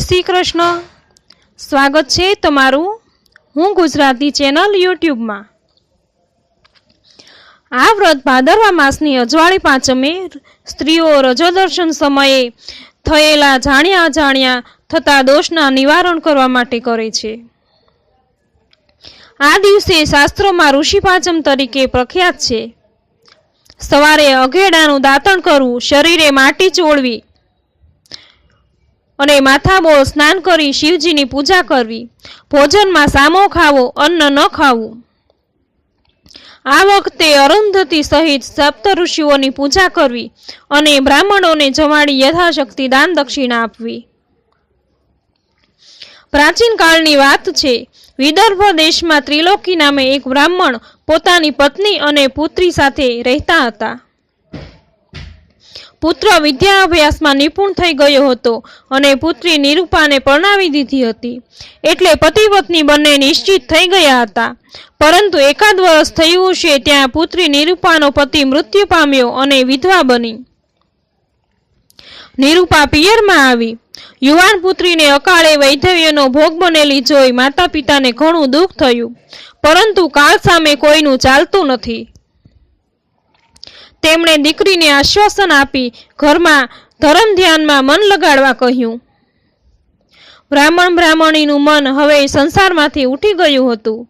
શ્રી કૃષ્ણ. સ્વાગત છે તમારું હું ગુજરાતી ચેનલ યુટ્યુબમાં. આ વ્રત ભાદરવા માસની અજવાળી પાંચમે સ્ત્રીઓ રજોદર્શન સમયે થયેલા જાણ્યા અજાણ્યા થતા દોષના નિવારણ કરવા માટે કરે છે. આ દિવસે શાસ્ત્રોમાં ઋષિ પાંચમ તરીકે પ્રખ્યાત છે. સવારે અઘેડાનું દાંતણ કરવું, શરીરે માટી ચોળવી અને માથાબોળ સ્નાન કરી શિવજીની પૂજા કરવી. ભોજનમાં સામો ખાવો, અન્ન ન ખાવું. આ વખતે અરુંધતી સહિત સપ્ત ઋષિઓની પૂજા કરવી અને બ્રાહ્મણોને જમાડી યથાશક્તિ દાન દક્ષિણા આપવી. પ્રાચીન કાળની વાત છે, વિદર્ભ દેશમાં ત્રિલોકી નામે એક બ્રાહ્મણ પોતાની પત્ની અને પુત્રી સાથે રહેતા હતા. પુત્ર વિદ્યા અભ્યાસમાં નિપુણ થઈ ગયો હતો અને પુત્રી નિરૂપાને પરણાવી દીધી હતી. એટલે પતિ પત્ની બંને નિશ્ચિત થઈ ગયા હતા. પરંતુ એકાદ વર્ષ થયું છે ત્યાં પુત્રી નિરૂપાનો પતિ મૃત્યુ પામ્યો અને વિધવા બની. નિરૂપા પિયરમાં આવી. યુવાન પુત્રીને અકાળે વૈધવ્યનો ભોગ બનેલી જોઈ માતા પિતાને ઘણું દુઃખ થયું. પરંતુ કાળ સામે કોઈનું ચાલતું નથી. તેમણે દીકરીને આશ્વાસન આપી ઘરમાં ધર્મ ધ્યાનમાં મન લગાડવા કહ્યું. બ્રાહ્મણ બ્રાહ્મણીનું મન હવે સંસારમાંથી ઉઠી ગયું હતું.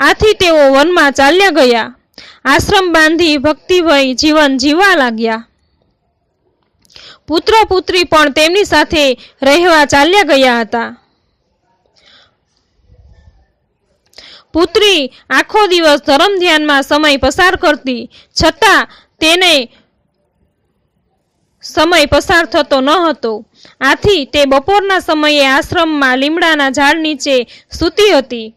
આથી તેઓ વનમાં ચાલ્યા ગયા. આશ્રમ બાંધી ભક્તિભય જીવન જીવવા લાગ્યા. પુત્ર પુત્રી પણ તેમની સાથે રહેવા ચાલ્યા ગયા હતા. પુત્રી આખો દિવસ ધર્મ ધ્યાનમાં સમય પસાર કરતી, છતાં તેને સમય પસાર થતો ન હતો. આથી તે બપોરના સમયે આશ્રમમાં લીમડાના ઝાડ નીચે સૂતી હતી.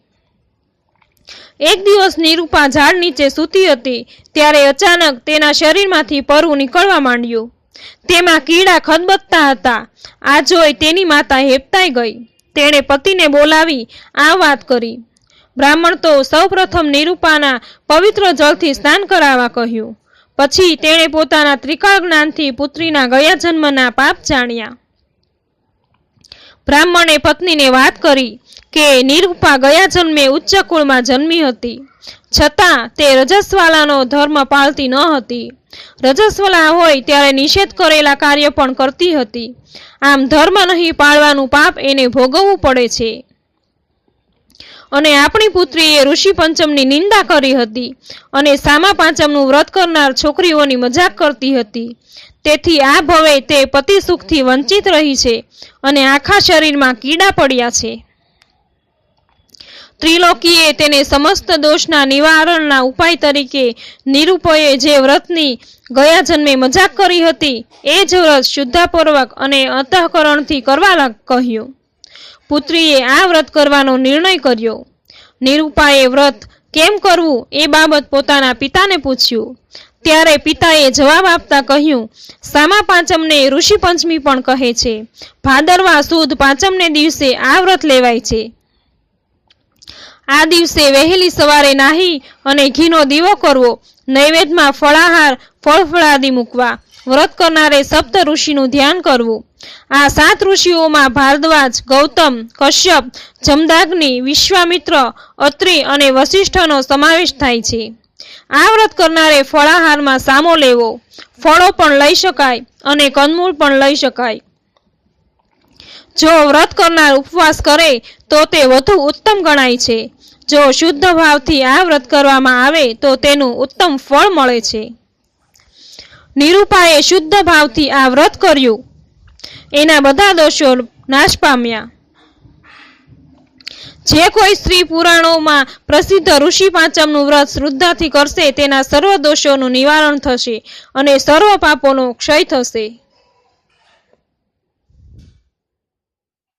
એક દિવસ નિરૂપા ઝાડ નીચે સૂતી હતી, ત્યારે અચાનક તેના શરીરમાંથી પરવું નીકળવા માંડ્યું. તેમાં કીડા ખદબદતા હતા. આ જોઈ તેની માતા હેપતાઈ ગઈ. તેણે પતિને બોલાવી, આ વાત કરી. બ્રાહ્મણ તો સૌપ્રથમ નિરૂપાના પવિત્ર જળથી સ્નાન કરાવવા કહ્યું. પછી તેણે પોતાના ત્રિકાળ જ્ઞાનથી પુત્રીના ગયા જન્મના પાપ જાણ્યા. બ્રાહ્મણે પત્નીને વાત કરી કે, નિરૂપા ગયા જન્મે ઉચ્ચ કુળમાં જન્મી હતી. છતાં તે રજસ્વાલાનો ધર્મ પાળતી ન હતી. રજસ્વલા હોય ત્યારે નિષેધ કરેલા કાર્ય પણ કરતી હતી. આમ ધર્મ નહીં પાળવાનું પાપ એને ભોગવવું પડે છે. અને આપણી પુત્રીએ ઋષિ પંચમની નિંદા કરી હતી અને સામા પાંચમનું વ્રત કરનાર છોકરીઓની મજાક કરતી હતી. તેથી આ ભવે તે પતિ સુખથી વંચિત રહી છે અને આખા શરીરમાં કીડા પડ્યા છે. ત્રિલોકીએ તેને સમસ્ત દોષના નિવારણના ઉપાય તરીકે નિરૂપોએ જે વ્રતની ગયા જન્મે મજાક કરી હતી, એ જ વ્રત શુદ્ધાપૂર્વક અને અંતઃકરણથી કરવા કહ્યું. પુત્રીએ આ વ્રત કરવાનો નિર્ણય કર્યો. નિરૂપાએ વ્રત કેમ કરવું એ બાબત પોતાના પિતાને પૂછ્યું. ત્યારે પિતાએ જવાબ આપતા કહ્યું, સામા પાંચમને ઋષિ પંચમી પણ કહે છે. ભાદરવા સુદ પાંચમને દિવસે આ વ્રત લેવાય છે. આ દિવસે વહેલી સવારે નાહી અને ઘીનો દીવો કરવો, નૈવેદ્યમાં ફળાહાર, ફળફળાદી મૂકવા. વ્રત કરનારે સપ્ત ઋષિનું ધ્યાન કરવું. આ સાત ઋષિઓમાં ભારદ્વાજ, ગૌતમ, કશ્યપ, જમદાગ્નિ, વિશ્વામિત્ર, અત્રિ અને વશિષ્ઠનો સમાવેશ થાય છે. આ વ્રત કરનારે ફળાહારમાં સામો લેવો. ફળો પણ લઈ શકાય અને કંદમૂળ પણ લઈ શકાય. જો વ્રત કરનાર ઉપવાસ કરે, તો તે વધુ ઉત્તમ ગણાય છે. જો શુદ્ધ ભાવથી આ વ્રત કરવામાં આવે, તો તેનું ઉત્તમ ફળ મળે છે. નિરૂપાએ શુદ્ધ ભાવથી આ વ્રત કર્યું. એના બધા દોષો નાશ પામ્યા. જે કોઈ સ્ત્રી પુરાણોમાં પ્રસિદ્ધ ઋષિ પાંચમનું વ્રત શ્રદ્ધાથી કરશે, તેના સર્વ દોષોનું નિવારણ થશે અને સર્વ પાપોનો ક્ષય થશે.